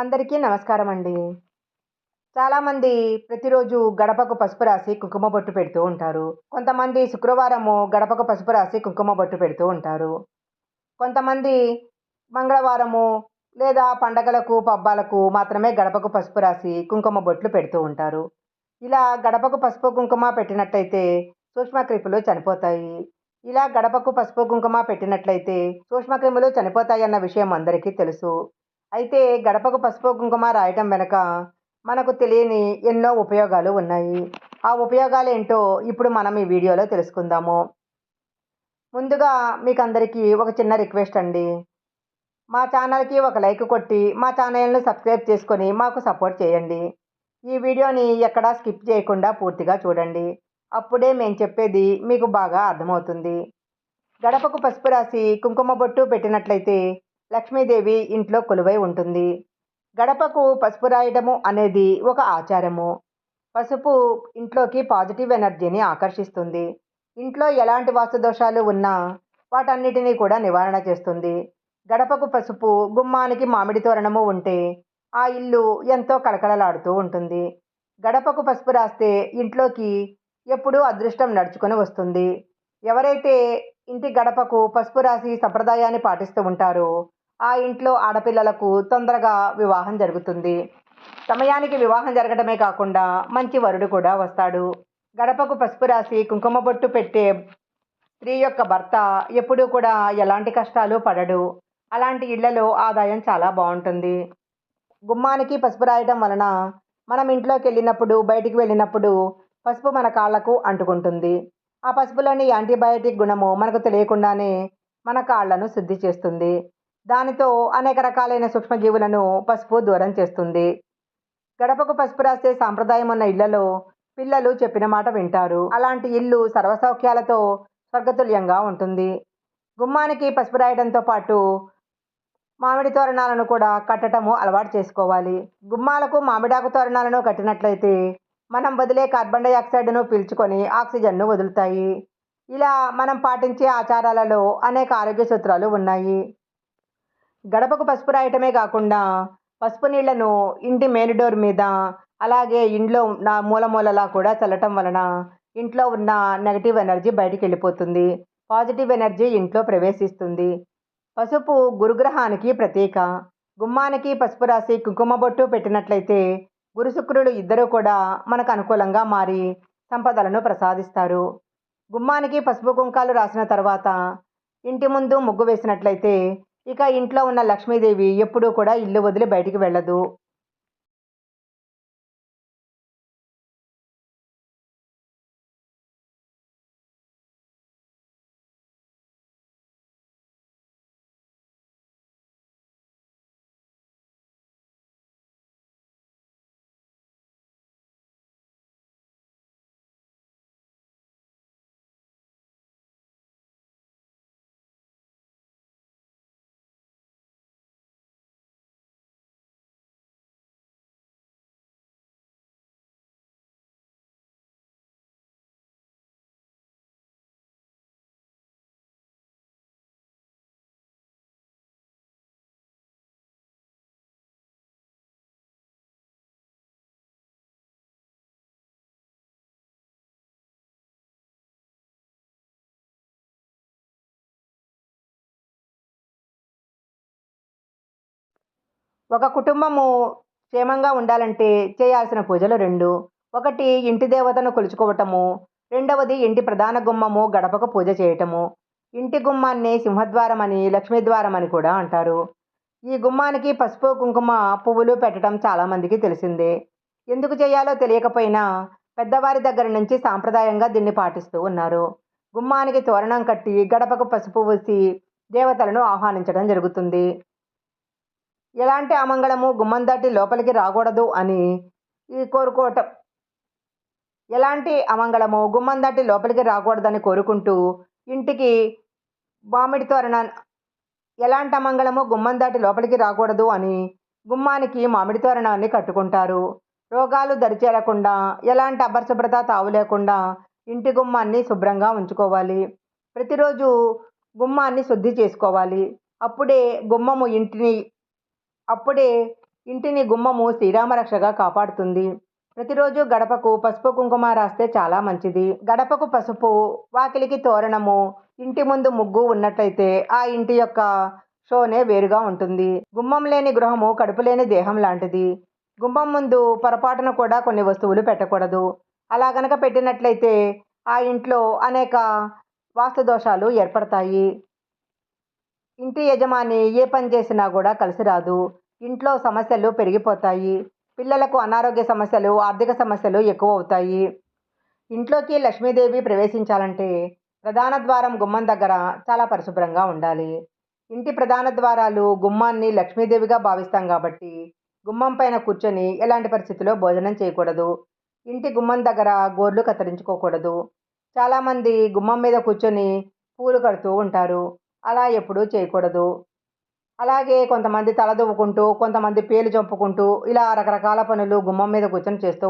అందరికీ నమస్కారం అండి చాలామంది ప్రతిరోజు గడపకు పసుపు రాసి కుంకుమ బొట్టు పెడుతూ ఉంటారు. కొంతమంది శుక్రవారము గడపకు పసుపు రాసి కుంకుమ బొట్టు పెడుతూ ఉంటారు. కొంతమంది మంగళవారము లేదా పండగలకు పబ్బాలకు మాత్రమే గడపకు పసుపు రాసి కుంకుమ బొట్లు పెడుతూ ఉంటారు. ఇలా గడపకు పసుపు కుంకుమ పెట్టినట్లయితే సూక్ష్మక్రిములు చనిపోతాయి. ఇలా గడపకు పసుపు కుంకుమ పెట్టినట్లయితే సూక్ష్మక్రిములు చనిపోతాయి అన్న విషయం అందరికీ తెలుసు. అయితే గడపకు పసుపు కుంకుమ రాయటం వెనక మనకు తెలియని ఎన్నో ఉపయోగాలు ఉన్నాయి. ఆ ఉపయోగాలు ఏంటో ఇప్పుడు మనం ఈ వీడియోలో తెలుసుకుందాము. ముందుగా మీకు అందరికీ ఒక చిన్న రిక్వెస్ట్ అండి. మా ఛానల్కి ఒక లైక్ కొట్టి మా ఛానల్ని సబ్స్క్రైబ్ చేసుకొని మాకు సపోర్ట్ చేయండి. ఈ వీడియోని ఎక్కడా స్కిప్ చేయకుండా పూర్తిగా చూడండి. అప్పుడే మేము చెప్పేది మీకు బాగా అర్థమవుతుంది. గడపకు పసుపు రాసి కుంకుమ బొట్టు పెట్టినట్లయితే లక్ష్మీదేవి ఇంట్లో కొలువై ఉంటుంది. గడపకు పసుపు రాయడము అనేది ఒక ఆచారము. పసుపు ఇంట్లోకి పాజిటివ్ ఎనర్జీని ఆకర్షిస్తుంది. ఇంట్లో ఎలాంటి వాస్తు దోషాలు ఉన్నా వాటన్నిటినీ కూడా నివారణ చేస్తుంది. గడపకు పసుపు గుమ్మానికి మామిడి తోరణము ఉంటే ఆ ఇల్లు ఎంతో కళకళలాడుతూ ఉంటుంది. గడపకు పసుపు రాస్తే ఇంట్లోకి ఎప్పుడూ అదృష్టం నడుచుకొని వస్తుంది. ఎవరైతే ఇంటి గడపకు పసుపు రాసి సంప్రదాయాన్ని పాటిస్తూ ఉంటారో ఆ ఇంట్లో ఆడపిల్లలకు తొందరగా వివాహం జరుగుతుంది. సమయానికి వివాహం జరగడమే కాకుండా మంచి వరుడు కూడా వస్తాడు. గడపకు పసుపు రాసి కుంకుమ బొట్టు పెట్టే స్త్రీ యొక్క భర్త ఎప్పుడూ కూడా ఎలాంటి కష్టాలు పడడు. అలాంటి ఇళ్ళలో ఆదాయం చాలా బాగుంటుంది. గుమ్మానికి పసుపు రాయడం వలన మనం ఇంట్లోకి వెళ్ళినప్పుడు బయటికి వెళ్ళినప్పుడు పసుపు మన కాళ్ళకు అంటుకుంటుంది. ఆ పసుపులోని యాంటీబయాటిక్ గుణము మనకు తెలియకుండానే మన కాళ్ళను శుద్ధి చేస్తుంది. దానితో అనేక రకాలైన సూక్ష్మజీవులను పసుపు దూరం చేస్తుంది. గడపకు పసుపు రాసే సాంప్రదాయం ఉన్న ఇళ్ళలో పిల్లలు చెప్పిన మాట వింటారు. అలాంటి ఇల్లు సర్వసౌఖ్యాలతో స్వర్గతుల్యంగా ఉంటుంది. గుమ్మానికి పసుపు రాయడంతో పాటు మామిడి తోరణాలను కూడా కట్టడము అలవాటు చేసుకోవాలి. గుమ్మాలకు మామిడాకు తోరణాలను కట్టినట్లయితే మనం వదిలే కార్బన్ డైఆక్సైడ్ను పీల్చుకొని ఆక్సిజన్ను వదులుతాయి. ఇలా మనం పాటించే ఆచారాలలో అనేక ఆరోగ్య సూత్రాలు ఉన్నాయి. గడపకు పసుపు రాయటమే కాకుండా పసుపు నీళ్ళను ఇంటి మెయిన్ డోర్ మీద అలాగే ఇంట్లో నా మూల మూలలా కూడా చల్లటం వలన ఇంట్లో ఉన్న నెగటివ్ ఎనర్జీ బయటికి వెళ్ళిపోతుంది. పాజిటివ్ ఎనర్జీ ఇంట్లో ప్రవేశిస్తుంది. పసుపు గురుగ్రహానికి ప్రతీక. గుమ్మానికి పసుపు రాసి కుంకుమ బొట్టు పెట్టినట్లయితే గురు శుక్రులు ఇద్దరూ కూడా మనకు అనుకూలంగా మారి సంపదలను ప్రసాదిస్తారు. గుమ్మానికి పసుపు కుంకాలు రాసిన తర్వాత ఇంటి ముందు ముగ్గు వేసినట్లయితే ఇక ఇంట్లో ఉన్న లక్ష్మీదేవి ఎప్పుడూ కూడా ఇల్లు వదిలి బయటికి వెళ్ళదు. ఒక కుటుంబము క్షేమంగా ఉండాలంటే చేయాల్సిన పూజలు రెండు. ఒకటి ఇంటి దేవతను కొలుచుకోవటము. రెండవది ఇంటి ప్రధాన గుమ్మము గడపకు పూజ చేయటము. ఇంటి గుమ్మాన్ని సింహద్వారం అని లక్ష్మీద్వారం అని కూడా అంటారు. ఈ గుమ్మానికి పసుపు కుంకుమ పువ్వులు పెట్టడం చాలామందికి తెలిసిందే. ఎందుకు చేయాలో తెలియకపోయినా పెద్దవారి దగ్గర నుంచి సాంప్రదాయంగా దీన్ని పాటిస్తూ ఉన్నారు. గుమ్మానికి తోరణం కట్టి గడపకు పసుపు పూసి దేవతలను ఆహ్వానించడం జరుగుతుంది. ఎలాంటి అమంగళము గుమ్మం దాటి లోపలికి రాకూడదు అని ఈ కోరుకోవటం. ఎలాంటి అమంగళము గుమ్మం దాటి లోపలికి రాకూడదని కోరుకుంటూ ఇంటికి మామిడి తోరణ ఎలాంటి అమంగళము గుమ్మం దాటి లోపలికి రాకూడదు అని గుమ్మానికి మామిడి తోరణాన్ని కట్టుకుంటారు. రోగాలు దరిచేరకుండా ఎలాంటి అపరిశుభ్రత తావు లేకుండా ఇంటి గుమ్మాన్ని శుభ్రంగా ఉంచుకోవాలి. ప్రతిరోజు గుమ్మాన్ని శుద్ధి చేసుకోవాలి. అప్పుడే గుమ్మము ఇంటిని అప్పుడే ఇంటిని గుమ్మము శ్రీరామరక్షగా కాపాడుతుంది. ప్రతిరోజు గడపకు పసుపు కుంకుమ రాస్తే చాలా మంచిది. గడపకు పసుపు వాకిలికి తోరణము ఇంటి ముందు ముగ్గు ఉన్నట్లయితే ఆ ఇంటి యొక్క షోనే వేరుగా ఉంటుంది. గుమ్మం లేని గృహము కడుపు లేని దేహం లాంటిది. గుమ్మం ముందు పొరపాటున కూడా కొన్ని వస్తువులు పెట్టకూడదు. అలా గనక పెట్టినట్లయితే ఆ ఇంట్లో అనేక వాస్తు దోషాలు ఏర్పడతాయి. ఇంటి యజమాని ఏ పని చేసినా కూడా కలిసి రాదు. ఇంట్లో సమస్యలు పెరిగిపోతాయి. పిల్లలకు అనారోగ్య సమస్యలు ఆర్థిక సమస్యలు ఎక్కువ అవుతాయి ఇంట్లోకి లక్ష్మీదేవి ప్రవేశించాలంటే ప్రధాన ద్వారం గుమ్మం దగ్గర చాలా పరిశుభ్రంగా ఉండాలి. ఇంటి ప్రధాన ద్వారాలు గుమ్మాన్ని లక్ష్మీదేవిగా భావిస్తాం కాబట్టి గుమ్మం పైన కూర్చొని ఎలాంటి పరిస్థితిలో భోజనం చేయకూడదు. ఇంటి గుమ్మం దగ్గర గోర్లు కత్తిరించుకోకూడదు. చాలామంది గుమ్మం మీద కూర్చొని పూలు కడుతూ ఉంటారు. అలా ఎప్పుడూ చేయకూడదు. అలాగే కొంతమంది తల దువ్వుకుంటూ కొంతమంది పేలు చంపుకుంటూ ఇలా రకరకాల పనులు గుమ్మం మీద కూర్చొని చేస్తూ